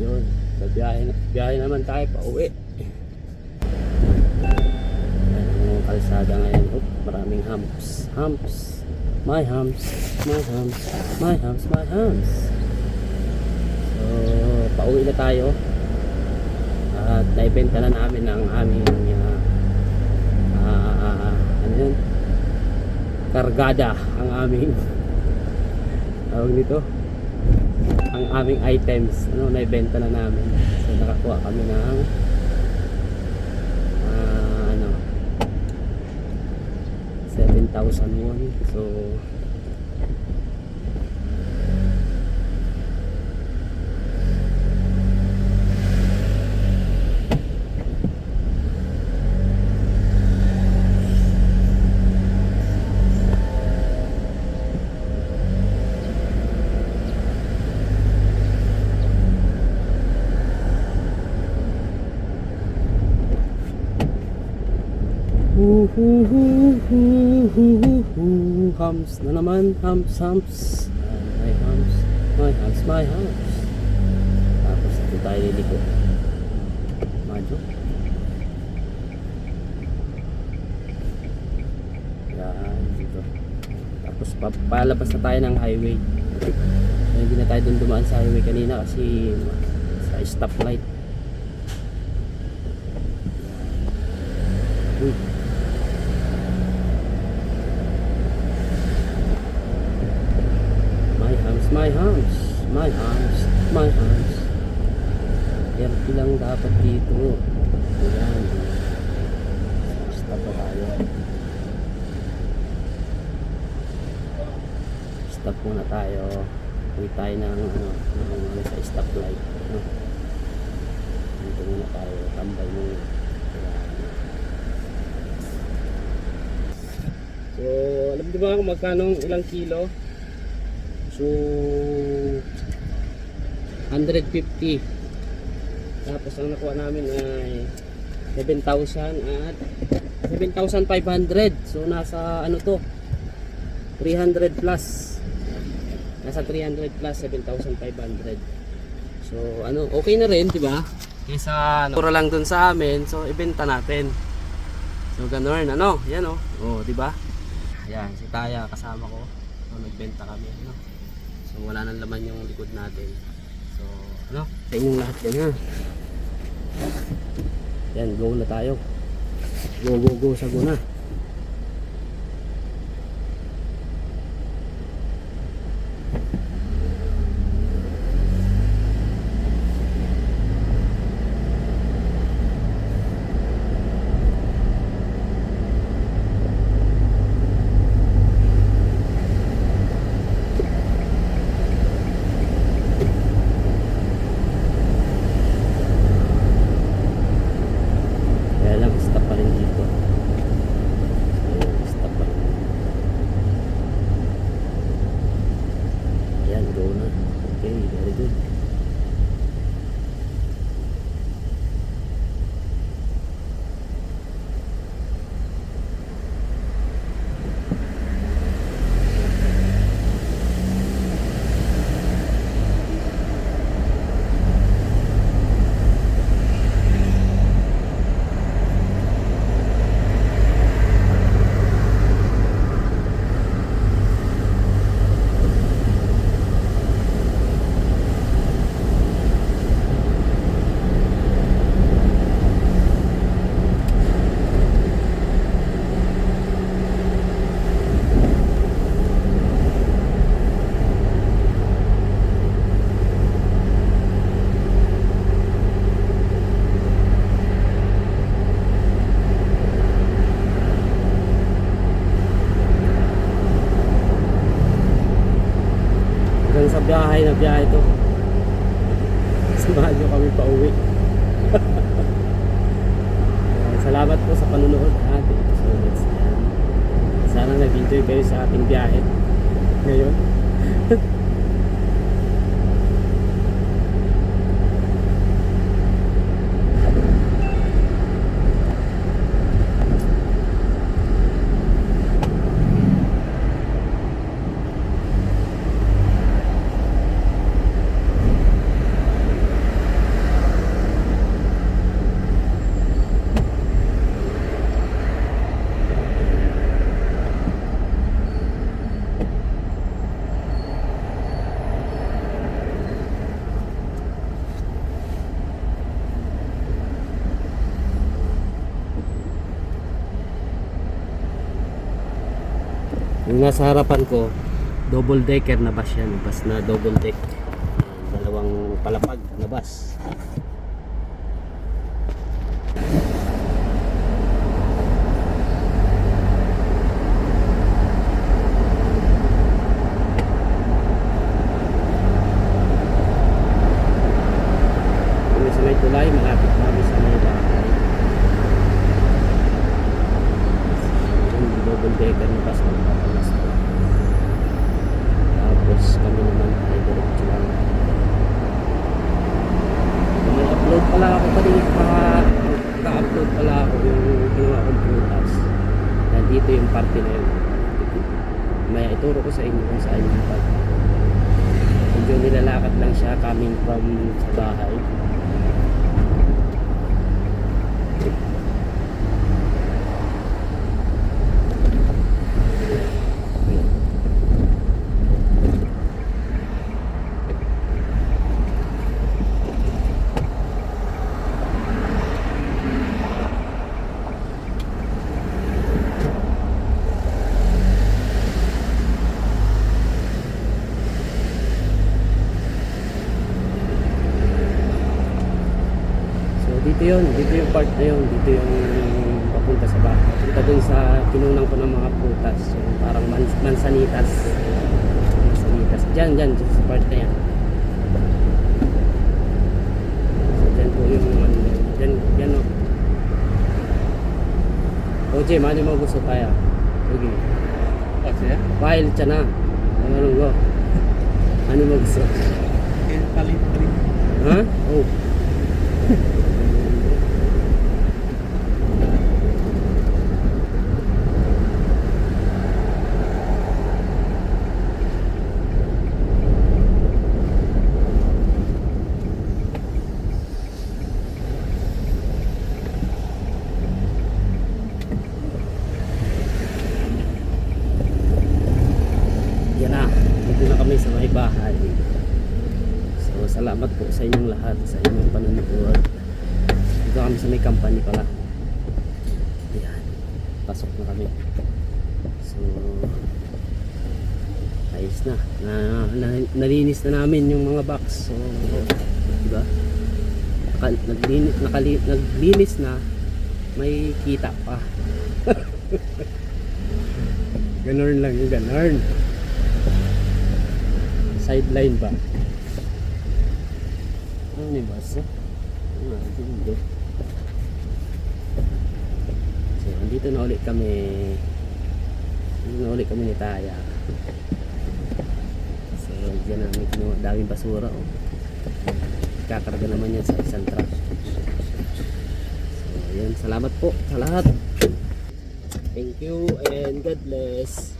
Yun. Sa biyahe, biyahe naman tayo pa uwi. Ang kalsada ngayon. Oh, maraming humps. Humps. My humps. My humps. My humps. My humps. So, pauwi na tayo. At naibenta na namin ang aming uh, ah, ano yun? Kargada ang aming tawag nito ang aming items ano naibenta na namin. So nakakuha kami ng ah, ano 7,000 won. So Hams na naman Hams hams My hams My hams My hams Tapos ito tayo liliko. Madyo Yan dito. Tapos pa- palabas na tayo ng highway. Hindi na tayo dun dumaan sa highway kanina Kasi sa stoplight. Uy My hands, my hands, my hands, my hands. Healthy lang dapat dito. Ayan. Stop pa tayo. Stop muna tayo. Uwi tayo ng ano, ng, ano sa stoplight. No? Dito muna tayo. Tambay muna. So, alam di ba kung magkano ilang kilo? So 150 Tapos ang nakuha namin ay 7,000 at 7,500 So nasa ano to 300 plus Nasa 300 plus 7,500 So ano okay na rin di ba? Kaysa ano, mura lang dun sa amin So ibenta natin So ganun ano Yan oh, oh di ba? Ayan si Taya kasama ko So nagbenta kami ano So wala nang laman yung likod natin. So ano, sa inyong lahat yan ha. Yan, go na tayo. Go, go, go sa go na. Kaya lang, stop pa rin dito. Ayan, stop pa rin. Ayan, go na. Okay, very good. Hanggang biyahe na biyahe to. Samahan nyo kami pa uwi. Salamat po sa panunood episodes. Ayan. Sana nag-enjoy kayo sa ating biyahe ngayon. Yung nasa harapan ko, double decker na bus yan. Bus na double deck. Dalawang palapag na bus. Kami sa may tulay, malapit kami sa may bahay. Yung double decker na bus na papalas ko. Tapos kami naman ay diretso lang. May upload pala ako kanina pa ka-upload pala ako yung ginawa kong prutas. Nandito yung parte na yun. May ituro ko sa inyo kung saan yung parte. Medyo nilalakad lang siya coming from sa bahay. So dito yun, dito yung part na yun, dito yung papunta sa bahay. Papunta dun sa kinunang ko ng mga prutas, yung parang man- mansanitas. Mansanitas. Diyan, diyan, dyan sa part na yan. So dyan po yung ano, dyan, dyan o. O Jim, ano mo gusto kaya? Sige. Kasi, File siya na. Ano go? Ano mo gusto? kaya palit rin. Ha? Oh. Yan na, dito na kami sa may bahay. So, salamat po sa inyong lahat, sa inyong panonood. Dito kami sa may company pala. Yan, pasok na kami. So, ayos na. na, na nalinis na namin yung mga box. So, diba? Naka, naglinis, nakali, naglinis na, may kita pa. Ganon lang yung ganon sideline ba? Ano ni boss? Ah. So, andito na ulit kami. Andito na ulit kami ni Taya. So, dyan namin kinuha. Daming basura, oh. Kakarga naman yan sa isang truck. So, yan. Salamat po sa lahat. Thank you and God bless.